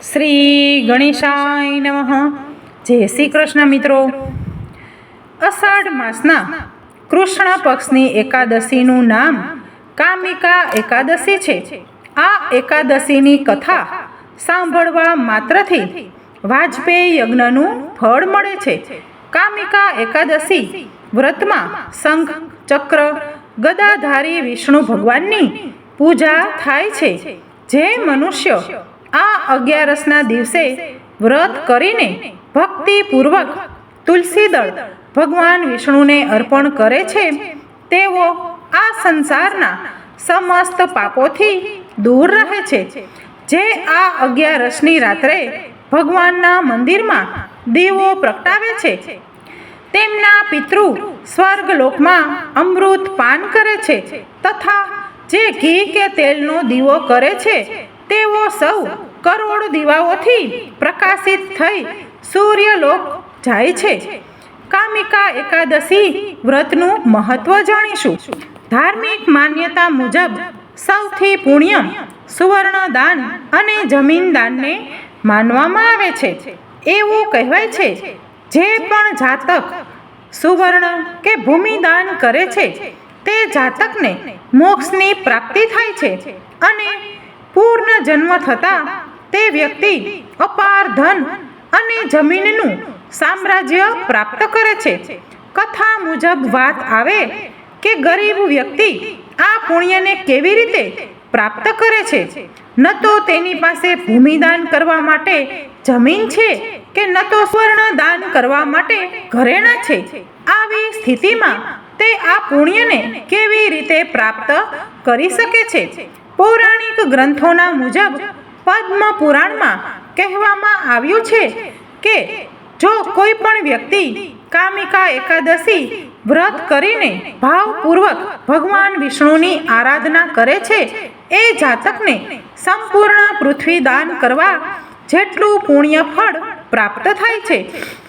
શ્રી ગણેશાય નમઃ. જય શ્રી કૃષ્ણ મિત્રો. અષાઢ માસના કૃષ્ણ પક્ષની એકાદશીનું નામ કામિકા એકાદશી છે. આ એકાદશીની કથા સાંભળવા માત્રથી વાજપેયી યજ્ઞનું ફળ મળે છે. કામિકા એકાદશી વ્રતમાં શંખ, ચક્ર, ગદાધારી વિષ્ણુ ભગવાનની પૂજા થાય છે. જે મનુષ્ય આ અગિયારસના દિવસે વ્રત કરીને ભક્તિપૂર્વક તુલસીદળ ભગવાન વિષ્ણુને અર્પણ કરે છે. તેઓ આ સંસારના સમસ્ત પાપોથી દૂર રહે છે. જે આ અગિયારસની રાત્રે ભગવાનના મંદિરમાં દીવો પ્રગટાવે છે. તેમના પિતૃ સ્વર્ગલોકમાં અમૃત પાન કરે છે તથા જે ઘી કે તેલનો દીવો કરે છે. તેઓ સૌ કરોડ દીવાઓથી પ્રકાશિત થઈ સૂર્યલોક જાય છે. કામિકા એકાદશી વ્રતનું મહત્વ જાણીશું. ધાર્મિક માન્યતા મુજબ સૌથી પુણ્ય સુવર્ણ દાન અને જમીન દાનને માનવામાં આવે છે. એવું કહેવાય છે, જે પણ જાતક સુવર્ણ કે ભૂમિદાન કરે છે, તે જાતકને મોક્ષની પ્રાપ્તિ થાય છે અને જન્મ થતાં તે વ્યક્તિ અપાર ધન અને જમીનનું સામ્રાજ્ય પ્રાપ્ત કરે છે. કથા મુજબ વાત આવે કે ગરીબ વ્યક્તિ આ પુણ્યને કેવી રીતે પ્રાપ્ત કરે છે? ન તો તેની પાસે ભૂમિદાન કરવા માટે જમીન છે કે ન તો સ્વર્ણ દાન કરવા માટે ઘરેણાં છે? આવી સ્થિતિમાં તે આ પુણ્યને કેવી રીતે પ્રાપ્ત કરી શકે છે? પૌરાણિક ગ્રંથોના મુજબ પદ્મ પુરાણમાં કહેવામાં આવ્યું છે કે જો કોઈ પણ વ્યક્તિ કામિકા એકાદશી વ્રત કરીને ભાવપૂર્વક ભગવાન વિષ્ણુની આરાધના કરે છે, એ જાતકને સંપૂર્ણ પૃથ્વી દાન કરવા જેટલું પુણ્ય ફળ પ્રાપ્ત થાય છે.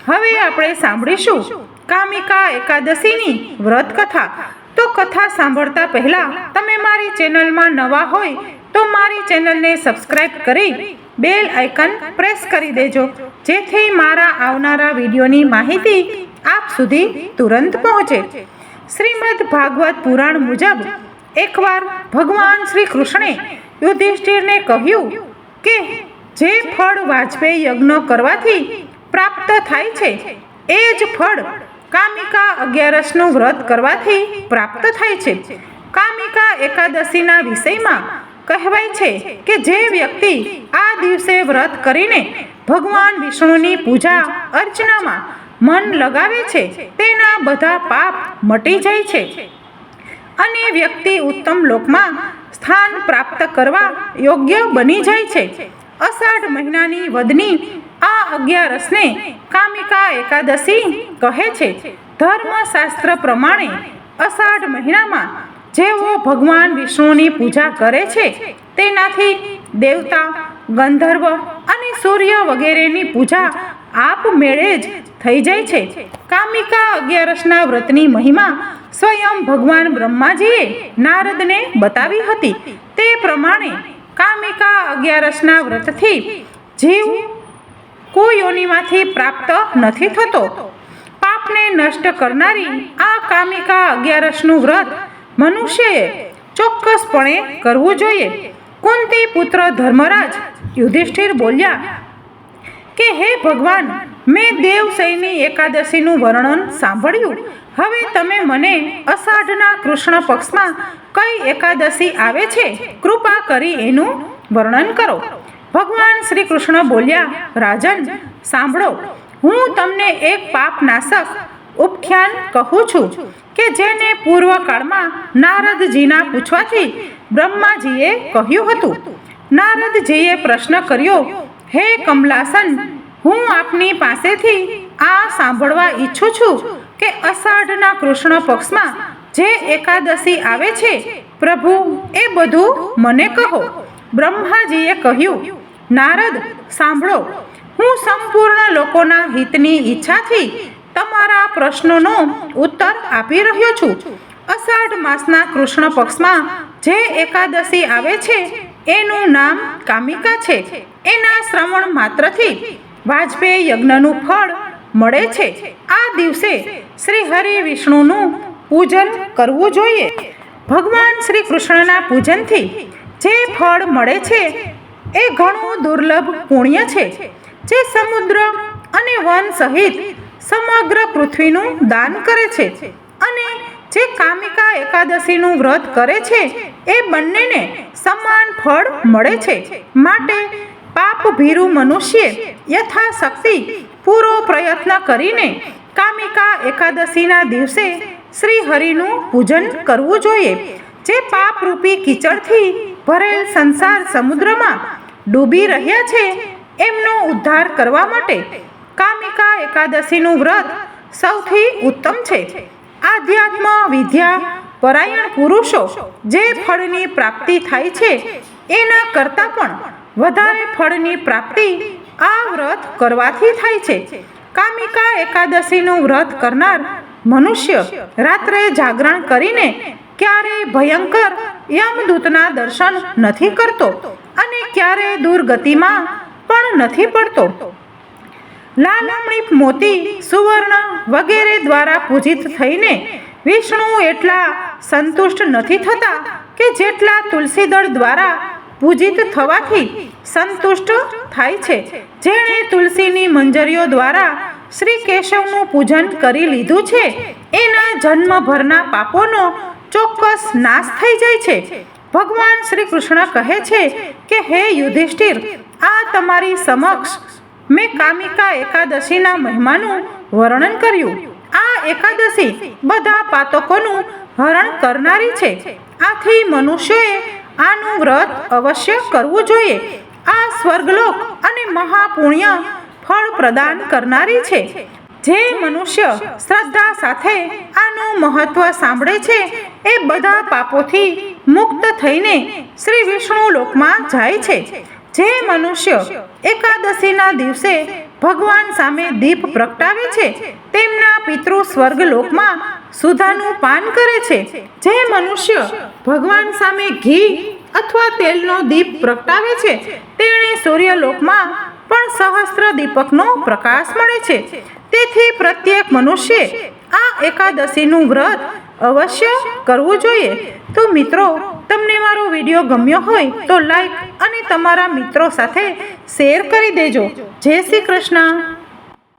હવે આપણે સાંભળીશું કામિકા એકાદશીની વ્રત કથા તો કથા સાંભળતા પહેલા તમે મારી ચેનલમાં નવા હોય તો મારી ચેનલને સબસ્ક્રાઇબ કરી બેલ આઇકન પ્રેસ કરી દેજો, જેથી મારા આવનારા વિડીયોની માહિતી આપ સુધી તુરંત પહોંચે. શ્રીમદ ભાગવત પુરાણ મુજબ એકવાર ભગવાન શ્રી કૃષ્ણે યુધિષ્ઠિરને કહ્યું કે, જે ફળ વાજપેયી યજ્ઞ કરવાથી પ્રાપ્ત થાય છે, એ જ ફળ કામિકા અગિયારસનું વ્રત કરવાથી પ્રાપ્ત થાય છે. કામિકા એકાદશીના વિષયમાં કહેવાય છે કે જે વ્યક્તિ આ દિવસે વ્રત કરીને ભગવાન વિષ્ણુની પૂજા અર્ચનામાં મન લગાવે છે, તેના બધા પાપ મટી જાય છે. અને વ્યક્તિ ઉત્તમ લોકમાં સ્થાન પ્રાપ્ત કરવા યોગ્ય બની જાય છે. અષાઢ મહિનાની વદની આ અગિયારસને કામિકા એકાદશી કહે છે, ધર્મશાસ્ત્ર પ્રમાણે અષાઢ મહિનામાં જેઓ ભગવાન વિષ્ણુની પૂજા કરે છે, તેનાથી દેવતા, ગંધર્વ અને સૂર્ય વગેરેની પૂજા આપમેળે જ થઈ જાય છે. કામિકા અગિયારસના વ્રતની મહિમા સ્વયં ભગવાન બ્રહ્માજીએ નારદને બતાવી હતી. તે પ્રમાણે કામિકા અગિયારસના વ્રતથી જીવ કુયોનિમાંથી પ્રાપ્ત નથી થતો. પાપને નષ્ટ કરનારી આ કામિકા અગિયારસનું વ્રત મનુષ્યએ ચોક્કસપણે કરવું જોઈએ. કુંતી પુત્ર ધર્મરાજ યુધિષ્ઠિર બોલ્યા, કે હે ભગવાન, મેં દેવસૈની એકાદશીનું વર્ણન સાંભળ્યું. હવે તમે મને અષાઢના કૃષ્ણ પક્ષમાં કઈ એકાદશી આવે છે, કૃપા કરી એનું વર્ણન કરો. ભગવાન શ્રી કૃષ્ણ બોલ્યા, રાજન, સાંભળો. હું તમને એક પાપ નાશક ઉપખ્યાન કહું છું કે જેને પૂર્વકાળમાં નારદજીના પૂછવાથી બ્રહ્માજીએ કહ્યું હતું. નારદજીએ પ્રશ્ન કર્યો, હે કમલાસન, હું આપની પાસેથી આ સાંભળવા ઈચ્છું છું કે અષાઢના કૃષ્ણ પક્ષમાં જે એકાદશી આવે છે, પ્રભુ એ બધું મને કહો. બ્રહ્માજીએ કહ્યું, નારદ, સાંભળો હું સંપૂર્ણ લોકોના હિતની ઈચ્છાથી તમારા પ્રશ્નોનો ઉત્તર આપી રહ્યો છું. અષાઢ માસના કૃષ્ણ પક્ષમાં જે એકાદશી આવે છે, એનું નામ કામિકા છે. એના શ્રવણ માત્રથી વાજપેયી યજ્ઞનું ફળ મળે છે. આ દિવસે શ્રી હરિ વિષ્ણુનું પૂજન કરવું જોઈએ. ભગવાન શ્રી કૃષ્ણના પૂજનથી જે ફળ મળે છે, એ ઘણું દુર્લભ પુણ્ય છે. જે સમુદ્ર અને વન સહિત સમગ્ર પૃથ્વીનું દાન કરે છે અને જે કામિકા એકાદશીનું વ્રત કરે છે, એ બંનેને સમાન ફળ મળે છે. માટે પાપ ભીરુ મનુષ્ય યથાશક્તિ પૂરો પ્રયત્ન કરીને કામિકા એકાદશીના દિવસે શ્રી હરિનું પૂજન કરવું જોઈએ. જે પાપરૂપી કીચડથી ભરેલ સંસાર સમુદ્રમાં ડૂબી રહ્યા છે એમનો ઉદ્ધાર કરવા માટે કામિકા એકાદશીનું વ્રત સૌથી ઉત્તમ છે. આધ્યાત્મ, વિદ્યા, પરાયણ પુરુષો જે ફળની પ્રાપ્તિ થાય છે, એના કરતાં પણ વધારે ફળની પ્રાપ્તિ આ વ્રત કરવાથી થાય છે. કામિકા એકાદશીનું વ્રત કરનાર મનુષ્ય રાત્રે જાગરણ કરીને ક્યારેય ભયંકર યમદૂતના દર્શન નથી કરતો અને ક્યારેય દુર્ગતિમાં પણ નથી પડતો. લાલમણી મોતી સુવર્ણ વગેરે દ્વારા પૂજિત થઈને વિષ્ણુ એટલા સંતુષ્ટ નથી થતા કે જેટલા તુલસીદળ દ્વારા પૂજિત થવાથી સંતુષ્ટ થાય છે. જેણે તુલસીની મંજરીઓ દ્વારા શ્રી કેશવનું પૂજન કરી લીધું છે. એના જન્મભરના પાપોનો ચોક્કસ નાશ થઈ જાય છે. ભગવાન શ્રી કૃષ્ણ કહે છે કે, હે યુધિષ્ઠિર આ તમારી સમક્ષ મેં કામિકા એકાદશીના મહિમાનું વર્ણન કર્યું. આ એકાદશી બધા પાતકોનું હરણ કરનારી છે. આથી મનુષ્યોએ આનું વ્રત અવશ્ય કરવું જોઈએ. આ સ્વર્ગલોક અને મહાપુણ્ય ફળ પ્રદાન કરનારી છે. જે મનુષ્ય શ્રદ્ધા સાથે આનું મહત્વ સાંભળે છે, એ બધા પાપોથી મુક્ત થઈને શ્રી વિષ્ણુ લોકમાં જાય છે. જે મનુષ્ય એકાદશીના દિવસે ભગવાન સામે દીપ પ્રગટાવે છે, તેમના પિતૃ સ્વર્ગ લોકમાં સુધાનું પાન કરે છે. જે મનુષ્ય ભગવાન સામે ઘી અથવા તેલનો દીપ પ્રગટાવે છે, તેણે સૂર્યલોકમાં પણ સહસ્ત્ર દીપકનો પ્રકાશ મળે છે. તેથી પ્રત્યેક મનુષ્ય આ એકાદશીનું વ્રત અવશ્ય કરવું જોઈએ. તો મિત્રો તમને મારો વીડિયો ગમ્યો હોય તો લાઈક અને તમારા મિત્રો સાથે શેર કરી દેજો. જય શ્રી કૃષ્ણ.